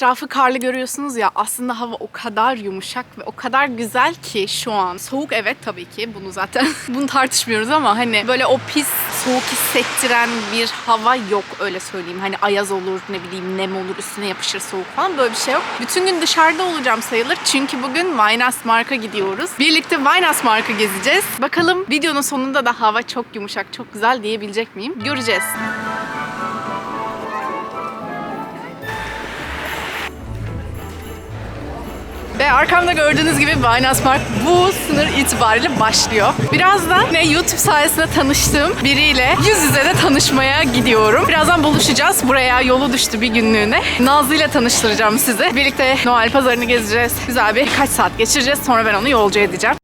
Etrafı karlı görüyorsunuz ya aslında hava o kadar yumuşak ve o kadar güzel ki şu an. Soğuk evet tabii ki bunu zaten bunu tartışmıyoruz ama hani böyle o pis soğuk hissettiren bir hava yok öyle söyleyeyim. Hani ayaz olur ne bileyim nem olur üstüne yapışır soğuk falan böyle bir şey yok. Bütün gün dışarıda olacağım sayılır çünkü bugün Vainas Mark'a gidiyoruz. Birlikte Vainas Mark'ı gezeceğiz. Bakalım videonun sonunda da hava çok yumuşak çok güzel diyebilecek miyim? Göreceğiz. Ve arkamda gördüğünüz gibi Binance Mark bu sınır itibariyle başlıyor. Birazdan yine YouTube sayesinde tanıştığım biriyle yüz yüze de tanışmaya gidiyorum. Birazdan buluşacağız. Buraya yolu düştü bir günlüğüne. Nazlı ile tanıştıracağım sizi. Birlikte Noel pazarını gezeceğiz. Güzel bir kaç saat geçireceğiz. Sonra ben onu yolcu edeceğim.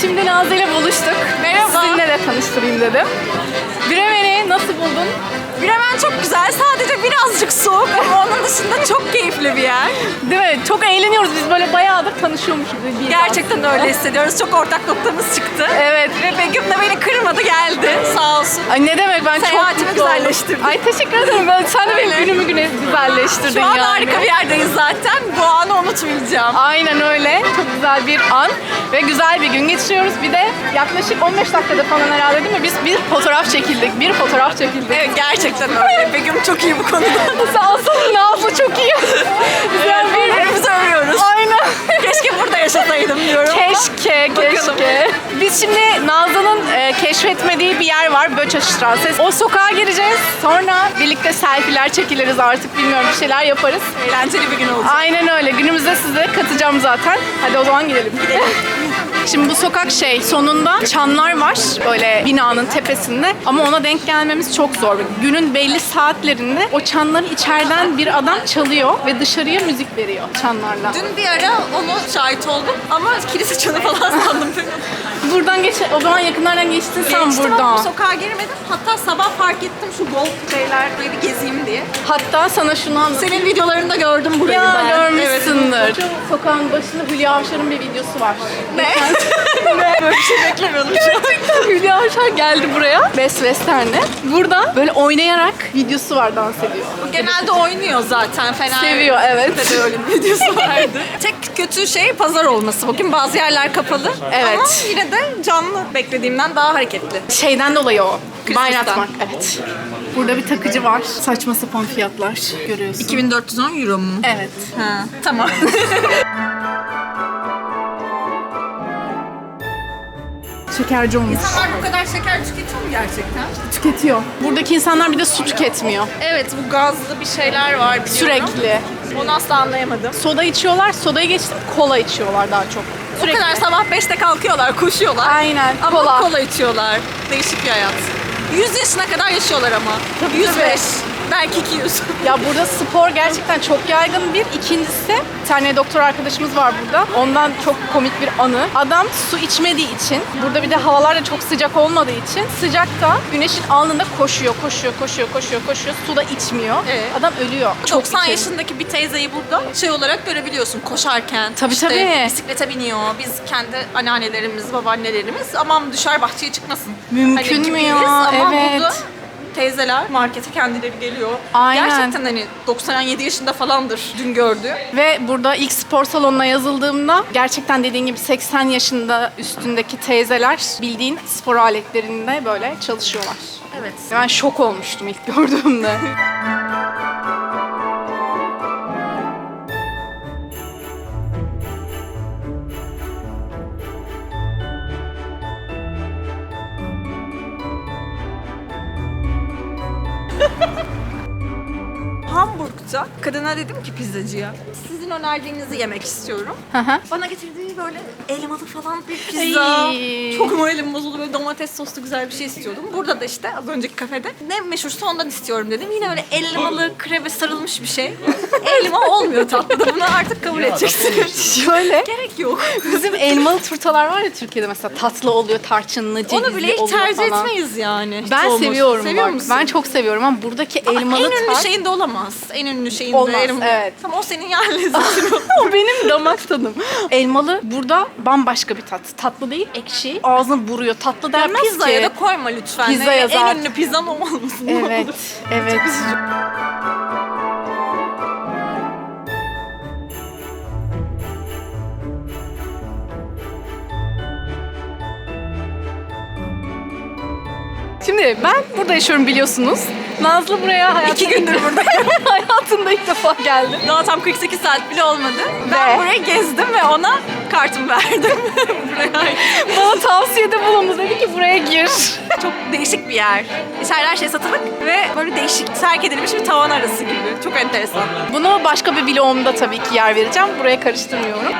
Şimdi Nazlı ile buluştuk. Merhaba. Sizinle de tanıştırayım dedim. Bremen'i nasıl buldun? Bremen çok güzel. Sadece birazcık soğuk ama onun dışında çok keyifli bir yer. Değil mi? Çok eğleniyoruz. Biz böyle bayağıdır tanışıyormuşuz. gibi Gerçekten aslında. öyle hissediyoruz. Çok ortak noktamız çıktı. Evet. Ve Begüm de beni kırmadı geldi. Sağ olsun. Ay ne demek ben çok Seyahatimi mutlu oldum. güzelleştirdin. Ay teşekkür ederim. Ben, sen de benim günümü güne güzelleştirdin Şu an yani. harika bir yerdeyiz zaten. Bu anı unutmayacağım. Aynen öyle. Çok güzel bir an ve güzel bir gün geçiriyoruz. Bir de yaklaşık 15 dakikada falan herhalde değil mi? Biz bir fotoğraf çekildik. Bir fotoğraf çekildik. Evet gerçekten öyle. Begüm çok iyi bu konuda. Sağ olsun Nazlı çok iyi. Yani birbirimizi övüyoruz. Aynen. Keşke burada yaşasaydım diyorum. Keşke, keşke. Biz şimdi Nazlı'nın e, keşfetmediği bir yer var, Böçaşstrasse. O sokağa gireceğiz. Sonra birlikte selfie'ler çekiliriz artık bilmiyorum bir şeyler yaparız. Eğlenceli bir gün olacak. Aynen öyle. Günümüzde size katacağım zaten. Hadi o zaman gidelim. Şimdi bu sokak şey sonunda çanlar var böyle binanın tepesinde ama ona denk gelmemiz çok zor. Günün belli saatlerinde o çanları içeriden bir adam çalıyor ve dışarıya müzik veriyor çanlarla. Dün bir ara onu şahit oldum ama kilise çanı falan sandım. Buradan geç o zaman yakınlardan geçtin sen Geçtim ama buradan. bu sokağa girmedim. Hatta sabah fark ettim şu gold şeylerle bir gezeyim diye. Hatta sana şunu anlatayım. Senin videolarında gördüm burayı Ya ben. görmüşsündür. Şu sokağın başında Hülya Avşar'ın bir videosu var. Ne? ne? Böyle bir şey beklemiyordum şu an. Gerçekten Hülya Avşar geldi buraya. Best Western'de. Burada böyle oynayarak videosu var dans ediyor. Genelde oynuyor zaten fena. Seviyor, evet. de öyle bir videosu vardı. Tek kötü şey pazar olması. Bugün bazı yerler kapalı. Evet. Ama yine de canlı beklediğimden daha hareketli. Şeyden dolayı o. Bayratmak. Evet. Burada bir takıcı var. Saçma sapan fiyatlar görüyorsun. 2410 euro mu? Evet. Ha, tamam. Şekerci olmuş. İnsanlar bu kadar şeker tüketiyor mu gerçekten? Tüketiyor. Buradaki insanlar bir de su tüketmiyor. Evet bu gazlı bir şeyler var biliyorum. Sürekli. Onu asla anlayamadım. Soda içiyorlar. Sodayı geçtim. Kola içiyorlar daha çok. O kadar sabah 5'te kalkıyorlar, koşuyorlar. Aynen. Ama Kola. kola. içiyorlar. Değişik bir hayat. 100 yaşına kadar yaşıyorlar ama. Tabii, 105. tabii. Belki 200. Ya burada spor gerçekten çok yaygın bir. İkincisi bir tane doktor arkadaşımız var burada. Ondan çok komik bir anı. Adam su içmediği için, burada bir de havalar da çok sıcak olmadığı için sıcakta güneşin alnında koşuyor, koşuyor, koşuyor, koşuyor, koşuyor. Su da içmiyor. Evet. Adam ölüyor. 90 içeri. yaşındaki bir teyzeyi burada şey olarak görebiliyorsun koşarken. Tabii, işte tabii. Bisiklete biniyor. Biz kendi anneannelerimiz, babaannelerimiz aman dışarı bahçeye çıkmasın. Mümkün mü gibiyiz. ya? Ama Evet. burada teyzeler markete kendileri geliyor. Aynen. Gerçekten hani 97 yaşında falandır dün gördü. Ve burada ilk spor salonuna yazıldığımda gerçekten dediğin gibi 80 yaşında üstündeki teyzeler bildiğin spor aletlerinde böyle çalışıyorlar. Evet. Ben şok olmuştum ilk gördüğümde. kadına dedim ki pizzacıya sizin önerdiğinizi yemek istiyorum. Hı hı. Bana getirdiği böyle elmalı falan bir pizza. Ay. Çok moralim bozuldu. Böyle domates soslu güzel bir şey istiyordum. Burada da işte az önceki kafede ne meşhursa ondan istiyorum dedim. Yine böyle elmalı krebe sarılmış bir şey. Elma olmuyor tatlıda. Bunu artık kabul edeceksiniz. Şöyle. Gerek yok. Bizim elmalı turtalar var ya Türkiye'de mesela tatlı oluyor, tarçınlı, cevizli Onu bile hiç oluyor tercih falan. etmeyiz yani. Hiç Ben olmaz. seviyorum Seviyor bak. musun? Ben çok seviyorum ama buradaki elmalı en ünlü tat... şeyinde olamaz. En ünlü şeyinde. Olmaz, evet. Tamam o senin yer lezzetin. o benim damak tadım. Elmalı burada bambaşka bir tat. Tatlı değil, ekşi. Ağzını vuruyor. Tatlı Ya denmez pizzaya ki. da koyma lütfen. Pizza Ne- yazar. En ünlü pizzan o olmasın. Evet, evet. Şimdi ben burada yaşıyorum biliyorsunuz. Nazlı buraya hayatında... İki gündür burada. hayatında ilk defa geldi. Daha tam 48 saat bile olmadı. Ben Ve- buraya gezdim ve ona kartımı verdim. buraya. Bana tavsiyede bulundu. Dedi ki buraya gir. Çok değişik bir yer. İçeride her şey satılık ve böyle değişik terk edilmiş bir tavan arası gibi. Çok enteresan. Bunu başka bir vlogumda tabii ki yer vereceğim. Buraya karıştırmıyorum.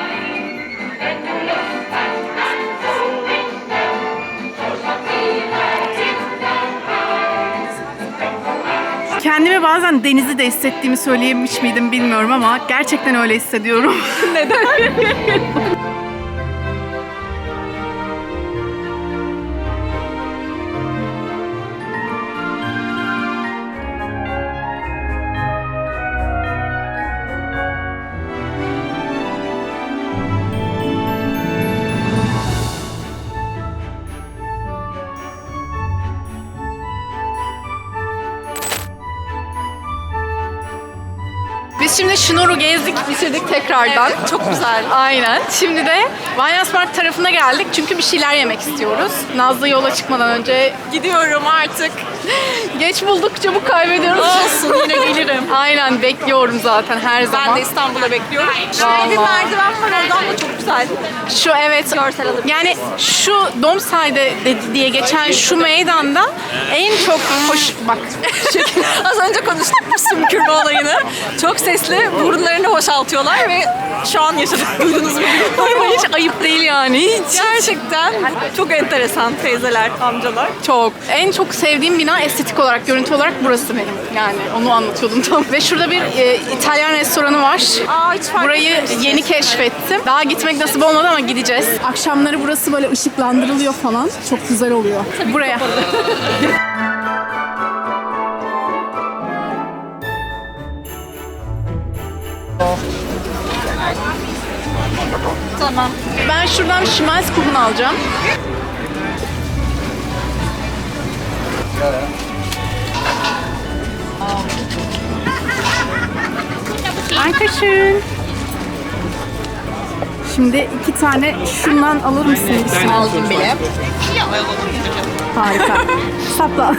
Kendimi bazen denizi de hissettiğimi söyleyemiş miydim bilmiyorum ama gerçekten öyle hissediyorum. Neden? şimdi Şnor'u gezdik, bitirdik tekrardan. Evet, çok güzel. Aynen. Şimdi de Vanyas Park tarafına geldik çünkü bir şeyler yemek istiyoruz. Nazlı yola çıkmadan önce Gidiyorum artık. geç bulduk çabuk kaybediyoruz. Olsun yine gelirim. Aynen bekliyorum zaten her zaman. Ben de İstanbul'a bekliyorum. Şöyle bir merdiven var oradan da çok güzel. Şu evet. Görsel alabiliriz. Yani şu Domsay'da diye geçen şu meydanda en çok hoş bak. Az önce konuştuk bu sümkürme olayını. Çok sesli burunlarını boşaltıyorlar ve şu an yaşadık. Duydunuz mu. Ama hiç ayıp değil yani hiç. Gerçekten çok enteresan teyzeler, amcalar. Çok. En çok sevdiğim bina estetik olarak, görüntü olarak burası benim. Yani onu anlatıyordum tam. Ve şurada bir e, İtalyan restoranı var. Aa hiç fark Burayı yeni keşfettim. Daha gitmek nasip olmadı ama gideceğiz. Akşamları burası böyle ışıklandırılıyor falan. Çok güzel oluyor. Buraya. Tamam. Ben şuradan Schmalzkuchen alacağım. Dankeschön. Şimdi iki tane şundan alır mısın? Aldım bile. Harika. Sapla.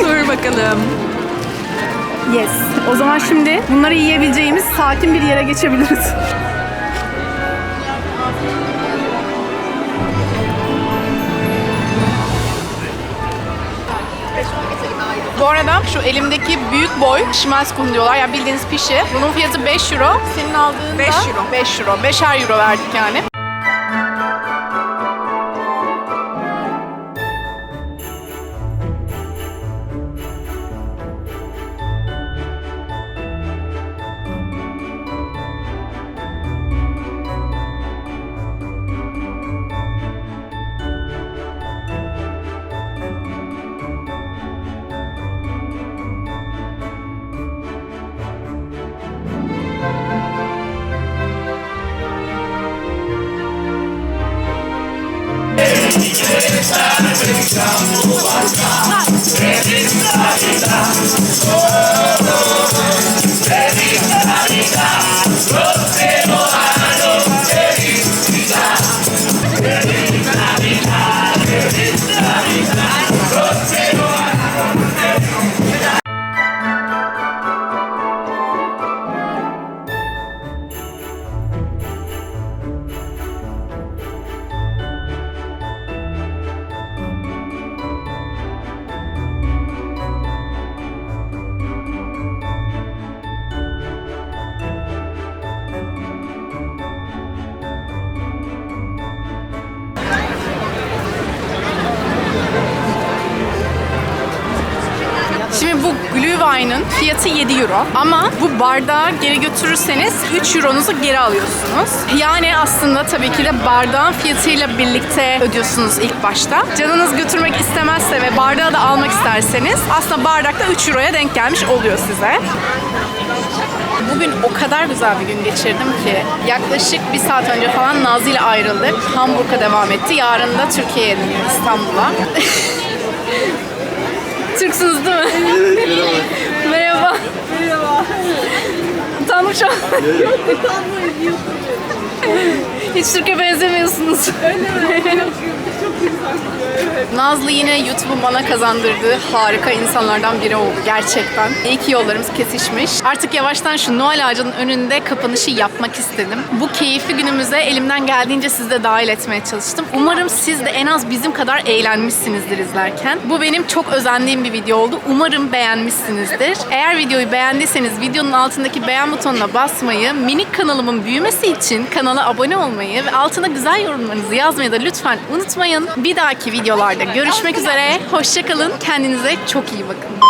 Dur bakalım. Yes. O zaman şimdi bunları yiyebileceğimiz sakin bir yere geçebiliriz. Bu arada şu elimdeki büyük boy Schmalzkuchen diyorlar. Ya bildiğiniz pişi. Bunun fiyatı 5 euro. Senin aldığında 5 euro. 5 euro. 5'er euro verdik yani. Перебігав у батька, Blue Wine'ın fiyatı 7 euro. Ama bu bardağı geri götürürseniz 3 euronuzu geri alıyorsunuz. Yani aslında tabii ki de bardağın fiyatıyla birlikte ödüyorsunuz ilk başta. Canınız götürmek istemezse ve bardağı da almak isterseniz aslında bardak da 3 euroya denk gelmiş oluyor size. Bugün o kadar güzel bir gün geçirdim ki yaklaşık bir saat önce falan Nazlı ile ayrıldık. Hamburg'a devam etti. Yarın da Türkiye'ye dönüyor İstanbul'a. Türksünüz değil mi? Merhaba. Merhaba. Utandım şu an. Hiç Türk'e benzemiyorsunuz. Öyle mi? Nazlı yine YouTube'un bana kazandırdığı harika insanlardan biri oldu gerçekten. İyi ki yollarımız kesişmiş. Artık yavaştan şu Noel ağacının önünde kapanışı yapmak istedim. Bu keyifli günümüze elimden geldiğince sizi de dahil etmeye çalıştım. Umarım siz de en az bizim kadar eğlenmişsinizdir izlerken. Bu benim çok özendiğim bir video oldu. Umarım beğenmişsinizdir. Eğer videoyu beğendiyseniz videonun altındaki beğen butonuna basmayı, minik kanalımın büyümesi için kanala abone olmayı ve altına güzel yorumlarınızı yazmayı da lütfen unutmayın. Bir dahaki videolarda görüşmek üzere. Hoşçakalın. Kendinize çok iyi bakın.